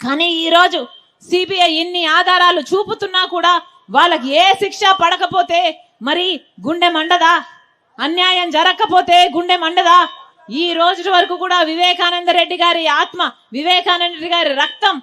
కానీ ఈరోజు సిబిఐ ఇన్ని ఆధారాలు చూపుతున్నా కూడా వాళ్ళకి ఏ శిక్ష పడకపోతే మరి గుండె మండదా? అన్యాయం జరగకపోతే గుండె మండదా? ఈ రోజు వరకు కూడా వివేకానంద రెడ్డి గారి ఆత్మ వివేకానంద రెడ్డి గారి రక్తం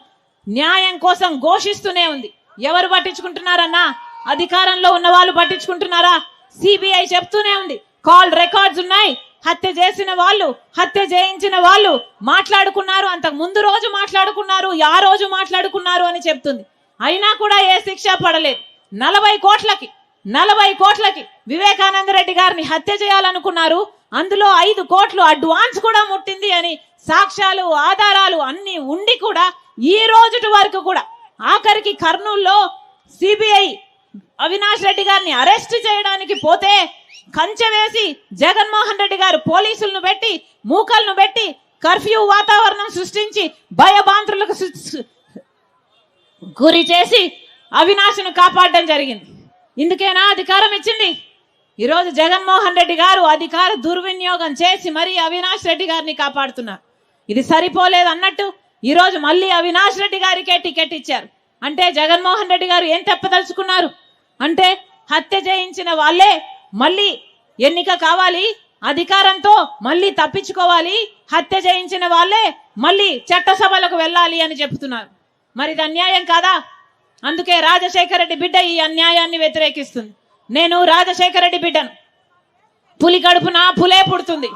న్యాయం కోసం ఘోషిస్తూనే ఉంది. ఎవరు పట్టించుకుంటున్నారన్నా? అధికారంలో ఉన్న వాళ్ళు పట్టించుకుంటున్నారా? సిబిఐ చెప్తూనే ఉంది. కాల్ రికార్డ్స్ ఉన్నాయి. హత్య చేసిన వాళ్ళు హత్య చేయించిన వాళ్ళు మాట్లాడుకున్నారు. అంతకు ముందు రోజు మాట్లాడుకున్నారు ఆ రోజు మాట్లాడుకున్నారు అని చెప్తుంది. అయినా కూడా ఏ శిక్ష పడలేదు. నలభై కోట్లకి నలభై కోట్లకి వివేకానంద రెడ్డి గారిని హత్య చేయాలనుకున్నారు. అందులో ఐదు కోట్లు అడ్వాన్స్ కూడా ముట్టింది అని సాక్ష్యాలు ఆధారాలు అన్ని ఉండి కూడా ఈ రోజుటి వరకు కూడా ఆఖరికి కర్నూల్లో సిబిఐ అవినాష్ రెడ్డి గారిని అరెస్ట్ చేయడానికి పోతే కంచె వేసి జగన్మోహన్ రెడ్డి గారు పోలీసులను పెట్టి మూకలను పెట్టి కర్ఫ్యూ వాతావరణం సృష్టించి భయభాంతులకు గురి చేసి అవినాశను కాపాడడం జరిగింది. ఇందుకేనా అధికారం ఇచ్చింది? ఈరోజు జగన్మోహన్ రెడ్డి గారు అధికార దుర్వినియోగం చేసి మరీ అవినాష్ రెడ్డి గారిని కాపాడుతున్నారు. ఇది సరిపోలేదు అన్నట్టు ఈరోజు మళ్ళీ అవినాష్ రెడ్డి గారికే టికెట్ ఇచ్చారు. అంటే జగన్మోహన్ రెడ్డి గారు ఏం తెప్పదలుచుకున్నారు? అంటే హత్య చేయించిన వాళ్ళే మళ్ళీ ఎన్నిక కావాలి అధికారంతో మళ్ళీ తప్పించుకోవాలి హత్య చేయించిన వాళ్ళే మళ్ళీ చట్టసభలకు వెళ్ళాలి అని చెప్తున్నారు మరి ఇది అన్యాయం కాదా? అందుకే రాజశేఖర రెడ్డి బిడ్డ ఈ అన్యాయాన్ని వ్యతిరేకిస్తుంది. నేను రాజశేఖర రెడ్డి బిడ్డను. పులి కడుపున పులే పుడుతుంది.